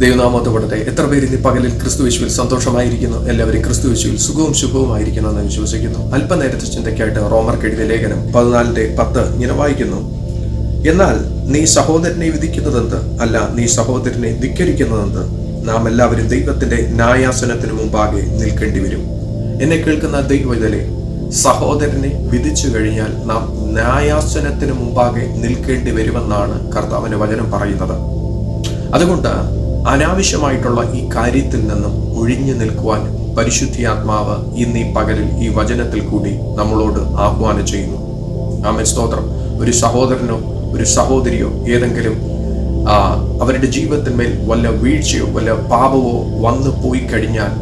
ദൈവനാമത്തോടത്തെ എത്ര പേര് ഇന്ന് പകലിൽ ക്രിസ്തുവിശുവിൽ സന്തോഷമായിരിക്കുന്നു? എല്ലാവരും ക്രിസ്തുവിശുവിൽ സുഖവും ശുഭവുമായിരിക്കുന്നു എന്ന് വിശ്വസിക്കുന്നു. അല്പനേരത്തെ ചിന്തയ്ക്കായിട്ട് റോമർ എഴുതിയ ലേഖനം പതിനാലിന്റെ പത്ത് ഇങ്ങനെ വായിക്കുന്നു. എന്നാൽ നീ സഹോദരനെ വിധിക്കുന്നതെന്ത്? അല്ല നീ സഹോദരനെ ധിക്കരിക്കുന്നതെന്ത്? നാം എല്ലാവരും ദൈവത്തിന്റെ ന്യായാസനത്തിന് മുമ്പാകെ നിൽക്കേണ്ടി വരും എന്നെ കേൾക്കുന്ന ദൈവജലെ സഹോദരനെ വിധിച്ചു കഴിഞ്ഞാൽ നാം ന്യായാസനത്തിന് മുമ്പാകെ നിൽക്കേണ്ടി വരുമെന്നാണ് കർത്താവിന്റെ വചനം പറയുന്നത്. അതുകൊണ്ട് അനാവശ്യമായിട്ടുള്ള ഈ കാര്യത്തിൽ നിന്നും ഒഴിഞ്ഞു നിൽക്കുവാൻ പരിശുദ്ധിയാത്മാവ് ഇന്ന് ഈ പകലിൽ ഈ വചനത്തിൽ കൂടി നമ്മളോട് ആഹ്വാനം ചെയ്യുന്നു. ആമൻ. സ്തോത്രം. ഒരു സഹോദരനോ ഒരു സഹോദരിയോ ഏതെങ്കിലും അവരുടെ ജീവിതത്തിന്മേൽ വല്ല വീഴ്ചയോ വല്ല പാപവോ വന്നു പോയി കഴിഞ്ഞാൽ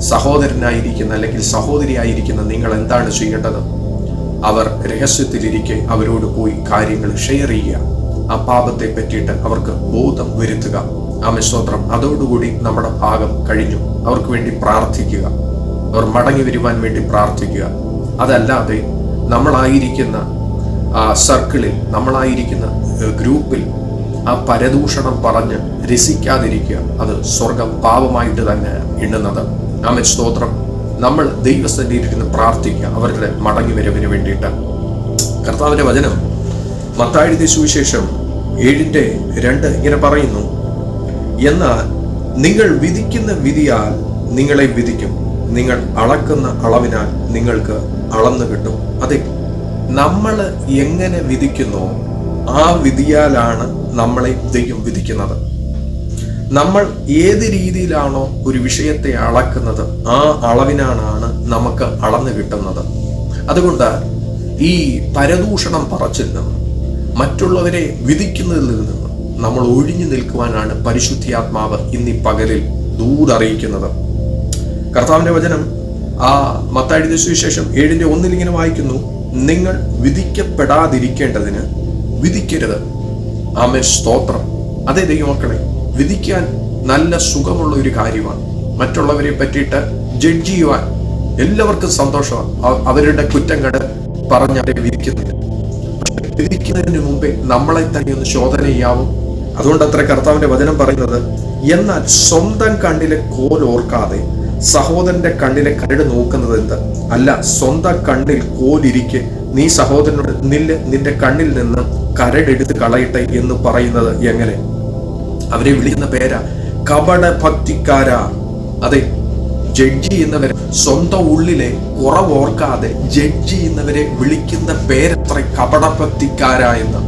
സഹോദരനായിരിക്കുന്ന അല്ലെങ്കിൽ സഹോദരിയായിരിക്കുന്ന നിങ്ങൾ എന്താണ് ചെയ്യേണ്ടത്? അവർ രഹസ്യത്തിലിരിക്കെ അവരോട് പോയി കാര്യങ്ങൾ ഷെയർ ചെയ്യുക. ആ പാപത്തെ പറ്റിയിട്ട് അവർക്ക് ബോധം വരുത്തുക. ആമ സ്തോത്രം. അതോടുകൂടി നമ്മുടെ ഭാഗം കഴിഞ്ഞു. അവർക്ക് വേണ്ടി പ്രാർത്ഥിക്കുക. അവർ മടങ്ങി വരുവാൻ വേണ്ടി പ്രാർത്ഥിക്കുക. അതല്ലാതെ നമ്മളായിരിക്കുന്ന ആ സർക്കിളിൽ നമ്മളായിരിക്കുന്ന ഗ്രൂപ്പിൽ ആ പരദൂഷണം പറഞ്ഞ് രസിക്കാതിരിക്കുക. അത് സ്വർഗം പാപമായിട്ട് തന്നെ എണ്ണുന്നത്. ആമൻ സ്തോത്രം. നമ്മൾ ദൈവസ്ഥിതിയിരുന്ന് പ്രാർത്ഥിക്കുക. അവരുടെ മടങ്ങി വരവിന് വേണ്ടിയിട്ട്. കർത്താവിന്റെ വചനം മത്താഴുതി സുവിശേഷം ഏഴിന്റെ രണ്ട് ഇങ്ങനെ പറയുന്നു. എന്നാൽ നിങ്ങൾ വിധിക്കുന്ന വിധിയാൽ നിങ്ങളെ വിധിക്കും. നിങ്ങൾ അളക്കുന്ന അളവിനാൽ നിങ്ങൾക്ക് അളന്നു കിട്ടും. അതെ നമ്മൾ എങ്ങനെ വിധിക്കുന്നോ ആ വിധിയാലാണ് നമ്മളെ ദൈവം വിധിക്കുന്നത്. നമ്മൾ ഏത് രീതിയിലാണോ ഒരു വിഷയത്തെ അളക്കുന്നത് ആ അളവിനാണ് നമുക്ക് അളന്നു കിട്ടുന്നത്. അതുകൊണ്ട് ഈ പരദൂഷണം പറച്ചിൽ നിന്നും മറ്റുള്ളവരെ വിധിക്കുന്നതിൽ നിന്ന് നമ്മൾ ഒഴിഞ്ഞു നിൽക്കുവാനാണ് പരിശുദ്ധിയാത്മാവ് ഇന്നീ പകലിൽ ദൂതറിയിക്കുന്നത്. കർത്താവിന്റെ വചനം ആ മത്താഴ്ച സുവിശേഷം ഏഴിന്റെ ഒന്നിൽ ഇങ്ങനെ വായിക്കുന്നു നിങ്ങൾ വിധിക്കപ്പെടാതിരിക്കേണ്ടതിന് വിധിക്കരുത്. ആമേ സ്തോത്രം. അതേ ദൈവമക്കളെ വിധിക്കാൻ നല്ല സുഖമുള്ള ഒരു കാര്യമാണ്. മറ്റുള്ളവരെ പറ്റിയിട്ട് ജഡ്ജ് ചെയ്യുവാൻ എല്ലാവർക്കും സന്തോഷമാണ്. അവരുടെ കുറ്റം കണ്ട് പറഞ്ഞ് വിധിക്കുന്നില്ല. വിധിക്കുന്നതിന് മുമ്പേ നമ്മളെ തന്നെ ഒന്ന് ശോധന ചെയ്യാവും അതുകൊണ്ട് അത്ര കർത്താവിന്റെ വചനം പറയുന്നത് എന്നാൽ സ്വന്തം കണ്ണിലെ കോൽ ഓർക്കാതെ സഹോദരന്റെ കണ്ണിലെ കരട് നോക്കുന്നത് എന്ത്? അല്ല സ്വന്തം കണ്ണിൽ കോലിരിക്കെ നീ സഹോദരനോട് നില്ല നിന്റെ കണ്ണിൽ നിന്ന് കരടെടുത്ത് കളയട്ടെ എന്ന് പറയുന്നത് എങ്ങനെ? അവരെ വിളിക്കുന്ന പേരാ കപട ഭക്തിക്കാരാ. അതെ ജഡ്ജ് ചെയ്യുന്നവരെ സ്വന്തം ഉള്ളിലെ കുറവോർക്കാതെ ജഡ്ജ് ചെയ്യുന്നവരെ വിളിക്കുന്ന പേരത്ര കപടഭക്തിക്കാരാ എന്ന്.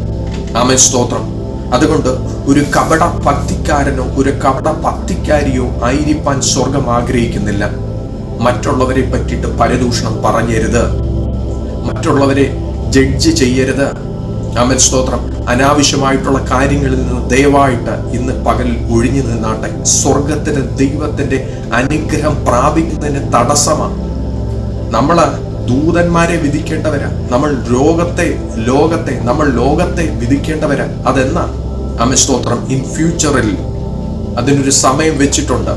ആമേ സ്തോത്രം. അതുകൊണ്ട് ഒരു കപട ഭക്തിക്കാരനോ ഒരു കപട ഭക്തിക്കാരിയോ ആയിരിക്കാൻ സ്വർഗം ആഗ്രഹിക്കുന്നില്ല. മറ്റുള്ളവരെ പറ്റിയിട്ട് പരദൂഷണം പറഞ്ഞരുത്. മറ്റുള്ളവരെ ജഡ്ജ് ചെയ്യരുത്. അമൽ സ്തോത്രം. അനാവശ്യമായിട്ടുള്ള കാര്യങ്ങളിൽ നിന്ന് ദയവായിട്ട് ഇന്ന് പകലിൽ ഒഴിഞ്ഞു നിന്നാട്ടെ. സ്വർഗത്തിന് ദൈവത്തിന്റെ അനുഗ്രഹം പ്രാപിക്കുന്നതിന് തടസ്സമാണ് നമ്മൾ ദൂതന്മാരെ വിധിക്കേണ്ടവരാ. നമ്മൾ രോഗത്തെ ലോകത്തെ നമ്മൾ ലോകത്തെ വിധിക്കേണ്ടവരാ. അതെന്നാ? അമസ്തോത്രം ഇൻ ഫ്യൂച്ചറിൽ അതിനൊരു സമയം വെച്ചിട്ടുണ്ട്.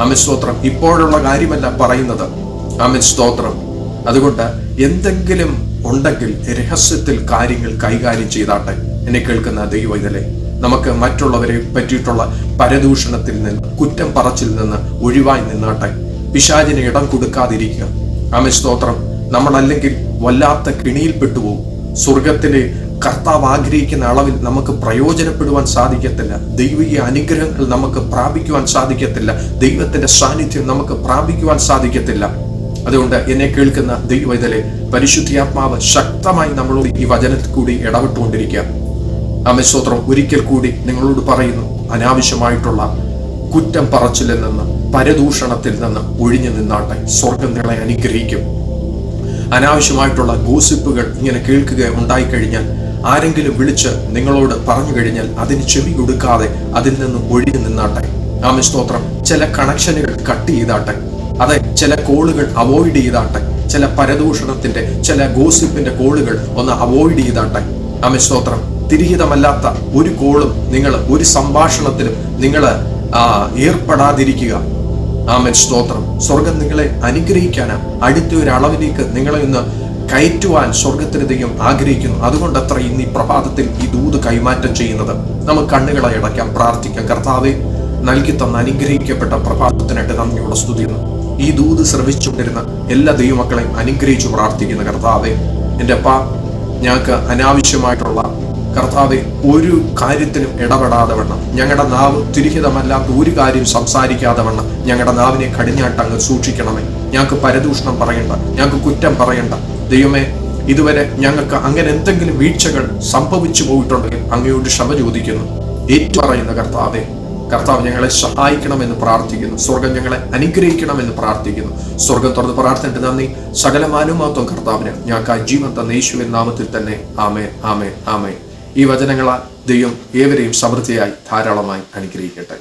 അമസ്തോത്രം ഇപ്പോഴുള്ള കാര്യമല്ല പറയുന്നത്. അമിസ്തോത്രം. അതുകൊണ്ട് എന്തെങ്കിലും ഉണ്ടെങ്കിൽ രഹസ്യത്തിൽ കാര്യങ്ങൾ കൈകാര്യം ചെയ്താട്ടെ. എന്നെ കേൾക്കുന്ന ദൈവം ഇതിലെ നമുക്ക് മറ്റുള്ളവരെ പറ്റിയിട്ടുള്ള പരദൂഷണത്തിൽ നിന്ന് കുറ്റം പറച്ചിൽ നിന്ന് ഒഴിവായി നിന്നാട്ടെ. പിശാചിന് ഇടം കൊടുക്കാതിരിക്കുക. ആമേ സ്തോത്രം നമ്മൾ അല്ലെങ്കിൽ വല്ലാത്ത കിണിയിൽപ്പെട്ടു പോകും സ്വർഗത്തിലെ കർത്താവ് ആഗ്രഹിക്കുന്ന അളവിൽ നമുക്ക് പ്രയോജനപ്പെടുവാൻ സാധിക്കത്തില്ല. ദൈവിക അനുഗ്രഹങ്ങൾ നമുക്ക് പ്രാപിക്കുവാൻ സാധിക്കത്തില്ല. ദൈവത്തിന്റെ സാന്നിധ്യം നമുക്ക് പ്രാപിക്കുവാൻ സാധിക്കത്തില്ല. അതുകൊണ്ട് എന്നെ കേൾക്കുന്ന ദൈവതലെ പരിശുദ്ധിയാത്മാവ് ശക്തമായി നമ്മളോട് ഈ വചനത്തിൽ കൂടി ഇടപെട്ടുകൊണ്ടിരിക്കുക. അമസ്തോത്രം ഒരിക്കൽ കൂടി നിങ്ങളോട് പറയുന്നു അനാവശ്യമായിട്ടുള്ള കുറ്റം പറച്ചിലിൽ നിന്ന് പരദൂഷണത്തിൽ നിന്ന് ഒഴിഞ്ഞു നിന്നാട്ടെ. സ്വർഗം നിങ്ങളെ അനുഗ്രഹിക്കും. അനാവശ്യമായിട്ടുള്ള ഗോസിപ്പുകൾ ഇങ്ങനെ കേൾക്കുക ഉണ്ടായിക്കഴിഞ്ഞാൽ ആരെങ്കിലും വിളിച്ച് നിങ്ങളോട് പറഞ്ഞു കഴിഞ്ഞാൽ അതിന് ചെവി കൊടുക്കാതെ അതിൽ നിന്ന് ഒഴിഞ്ഞു നിന്നാട്ടെ. ആമി സ്തോത്രം. ചില കണക്ഷനുകൾ കട്ട് ചെയ്താട്ടെ. അതെ ചില കോളുകൾ അവോയ്ഡ് ചെയ്താട്ടെ. ചില പരദൂഷണത്തിന്റെ ചില ഗോസിപ്പിന്റെ കോളുകൾ ഒന്ന് അവോയ്ഡ് ചെയ്താട്ടെ. ആമി സ്തോത്രം. തിരിഹിതമല്ലാത്ത ഒരു കോളും നിങ്ങൾ ഒരു സംഭാഷണത്തിലും നിങ്ങൾ ഏർപ്പെടാതിരിക്കുക. ആമൻ. സ്തോത്രം. സ്വർഗം നിങ്ങളെ അനുഗ്രഹിക്കാനാ അടുത്ത ഒരു അളവിലേക്ക് നിങ്ങളെ ഒന്ന് കയറ്റുവാൻ സ്വർഗത്തിന് ദൈവം ആഗ്രഹിക്കുന്നു. അതുകൊണ്ട് അത്ര ഇന്ന് ഈ പ്രഭാതത്തിൽ ഈ ദൂത് കൈമാറ്റം ചെയ്യുന്നത്. നമുക്ക് കണ്ണുകളെ അടയ്ക്കാം പ്രാർത്ഥിക്കാം. കർത്താവെ നൽകി തന്ന അനുഗ്രഹിക്കപ്പെട്ട പ്രഭാതത്തിനായിട്ട് നന്ദിയോടെ സ്തുതിക്കുന്നു. ഈ ദൂത് ശ്രമിച്ചുകൊണ്ടിരുന്ന എല്ലാ ദൈവമക്കളെയും അനുഗ്രഹിച്ചു പ്രാർത്ഥിക്കുന്ന കർത്താവെ. എന്റെ അപ്പ ഞങ്ങൾക്ക് അനാവശ്യമായിട്ടുള്ള കർത്താവെ ഒരു കാര്യത്തിലും ഇടപെടാതെ വണ്ണം. ഞങ്ങളുടെ നാവ് തിരിഹിതമല്ലാത്ത ഒരു കാര്യം സംസാരിക്കാതെ വണ്ണം. ഞങ്ങളുടെ നാവിനെ കടിഞ്ഞാട്ടങ്ങ് സൂക്ഷിക്കണമേ. ഞങ്ങൾക്ക് പരദൂഷണം പറയണ്ട. ഞങ്ങൾക്ക് കുറ്റം പറയണ്ട. ദൈവമേ ഇതുവരെ ഞങ്ങൾക്ക് അങ്ങനെ എന്തെങ്കിലും വീഴ്ചകൾ സംഭവിച്ചു പോയിട്ടുണ്ടെങ്കിൽ അങ്ങയോട് ക്ഷമ ചോദിക്കുന്നു. ഏറ്റുപറയുന്ന കർത്താവെ കർത്താവ് ഞങ്ങളെ സഹായിക്കണമെന്ന് പ്രാർത്ഥിക്കുന്നു. സ്വർഗം ഞങ്ങളെ അനുഗ്രഹിക്കണമെന്ന് പ്രാർത്ഥിക്കുന്നു. സ്വർഗം തുറന്ന് പ്രാർത്ഥനയുടെ നന്ദി. സകലമാനുമാത്വം കർത്താവിന്. ഞങ്ങൾക്ക് ആ ജീവൻ യേശുവിൻ നാമത്തിൽ തന്നെ. ആമേ ആമേ ആമേ ഈ വചനങ്ങളാൽ ദൈവം ഏവരെയും സമൃദ്ധിയായി ധാരാളമായി അനുഗ്രഹിക്കട്ടെ.